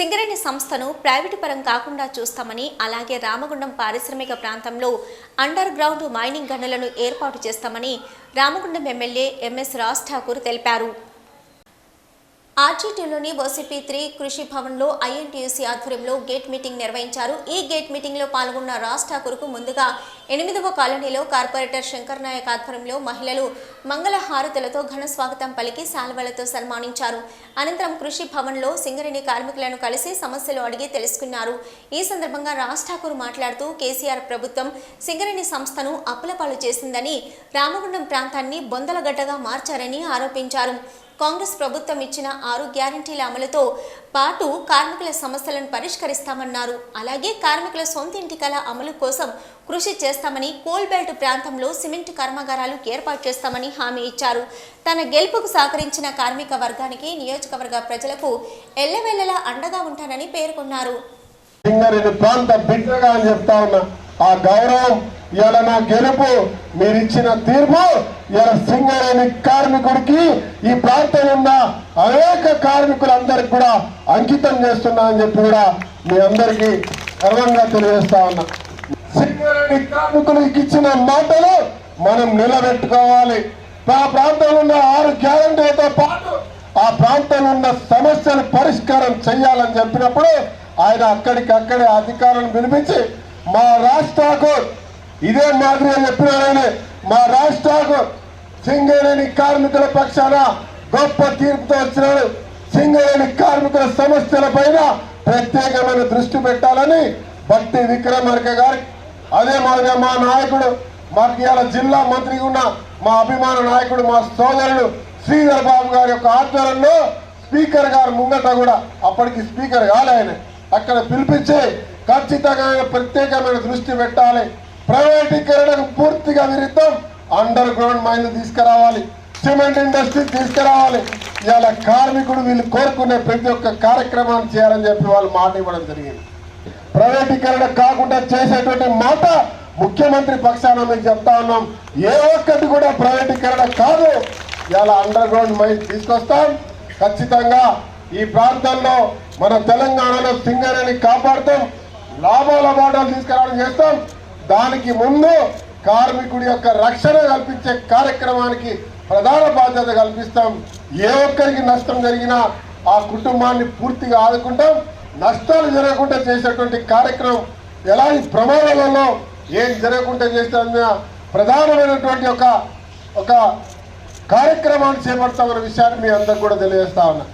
సింగరేణి సంస్థను ప్రైవేటు పరం కాకుండా చూస్తామని అలాగే రామగుండం పారిశ్రామిక ప్రాంతంలో అండర్ గ్రౌండ్ మైనింగ్ గనులను ఏర్పాటు చేస్తామని రామగుండం ఎమ్మెల్యే ఎంఎస్ రాజ్ ఠాకూర్ తెలిపారు. ఆర్జీటీలోని ఓసీపీ త్రీ కృషి భవన్లో ఐఎన్టీయూసీ ఆధ్వర్యంలో గేట్ మీటింగ్ నిర్వహించారు. ఈ గేట్ మీటింగ్లో పాల్గొన్న రాజ్ ఠాకూర్కు ముందుగా ఎనిమిదవ కాలనీలో కార్పొరేటర్ శంకర్ నాయక్ ఆధ్వర్యంలో మహిళలు మంగళ హారతులతో ఘన స్వాగతం పలికి శాల్వలతో సన్మానించారు. అనంతరం కృషి భవన్లో సింగరేణి కార్మికులను కలిసి సమస్యలు అడిగి తెలుసుకున్నారు. ఈ సందర్భంగా రాజ్ ఠాకూర్ మాట్లాడుతూ కేసీఆర్ ప్రభుత్వం సింగరేణి సంస్థను అప్పులపాలు చేసిందని రామగుండం ప్రాంతాన్ని బొందలగడ్డగా మార్చారని ఆరోపించారు. కాంగ్రెస్ ప్రభుత్వం ఇచ్చిన ఆరు గ్యారంటీల అమలుతో పాటు కార్మికుల సమస్యలను పరిష్కరిస్తామన్నారు. అలాగే కార్మికుల సొంత ఇంటికల అమలు కోసం కృషి చేస్తామని కోల్బెల్ట్ ప్రాంతంలో సిమెంట్ కర్మాగారాలు ఏర్పాటు చేస్తామని హామీ ఇచ్చారు. తన గెలుపుకు సహకరించిన కార్మిక వర్గానికి నియోజకవర్గ ప్రజలకు ఎల్లవెల్లలా అండగా ఉంటానని పేర్కొన్నారు. ప్రాంత బిడ్డగా అని చెప్తా ఉన్నా ఆ గౌరవం ఇవాళ నా గెలుపు మీరు ఇచ్చిన తీర్పు ఇవాళ సింగరేణి కార్మికుడికి ఈ ప్రాంతం ఉన్న అనేక కార్మికులందరికి కూడా అంకితం చేస్తున్నా అని చెప్పి కూడా మీ అందరికీ గర్వంగా తెలియజేస్తా ఉన్నా. సింగరేణి కార్మికులకి ఇచ్చిన మాటలు మనం నిలబెట్టుకోవాలి. ఆ ప్రాంతంలో ఉన్న ఆరు గ్యారంటీలతో పాటు ఆ ప్రాంతంలో ఉన్న సమస్యలు పరిష్కారం చేయాలని చెప్పినప్పుడు ఆయన అక్కడికక్కడే అధికారులను పిలిపించి మా రాష్ట్రకు ఇదే మాదిరి చెప్పినారని మా రాష్ట్రకు సింగరేణి కార్మికుల పక్షాన గొప్ప తీర్పుతో వచ్చినాడు. సింగరేణి కార్మికుల సమస్యల పైన ప్రత్యేకమైన దృష్టి పెట్టాలని భక్తి విక్రమార్క గారి అదే మాదిరిగా మా నాయకుడు మాకు ఇవాళ జిల్లా మంత్రిగా ఉన్న మా అభిమాన నాయకుడు మా సోదరుడు శ్రీధర్ బాబు గారి యొక్క ఆధ్వర్యంలో స్పీకర్ గారు ముంగట కూడా అప్పటికి స్పీకర్ కాలే ఆయన. అక్కడ పిలిపించి ఖచ్చితంగా ప్రత్యేకమైన దృష్టి పెట్టాలి. ప్రైవేటీకరణకు పూర్తిగా విరుద్ధం. అండర్ గ్రౌండ్ మైన్ తీసుకురావాలి. సిమెంట్ ఇండస్ట్రీ తీసుకురావాలి. ఇవాళ కార్మికుడు వీళ్ళు కోరుకునే ప్రతి ఒక్క కార్యక్రమాన్ని చేయాలని చెప్పి వాళ్ళు మాట ఇవ్వడం జరిగింది. ప్రైవేటీకరణ కాకుండా చేసేటువంటి మాట ముఖ్యమంత్రి పక్షాన మీకు చెప్తా ఉన్నాం. ఏ ఒక్కటి కూడా ప్రైవేటీకరణ కాదు. ఇలా అండర్ గ్రౌండ్ మైన్ తీసుకొస్తాం. ఖచ్చితంగా ఈ ప్రాంతంలో మన తెలంగాణలో సింగరేణి కాపాడుతాం. లాభాల బాటలు తీసుకురావడం చేస్తాం. దానికి ముందు కార్మికుడి యొక్క రక్షణ కల్పించే కార్యక్రమానికి ప్రధాన బాధ్యత కల్పిస్తాం. ఏ ఒక్కరికి నష్టం జరిగినా ఆ కుటుంబాన్ని పూర్తిగా ఆదుకుంటాం. నష్టాలు జరగకుండా చేసేటువంటి కార్యక్రమం ఎలాంటి ప్రమాదాలలో ఏం జరగకుండా చేస్తున్న ప్రధానమైనటువంటి ఒక ఒక కార్యక్రమాన్ని చేపడతామన్న విషయాన్ని మీ అందరికి కూడా తెలియజేస్తా ఉన్నా.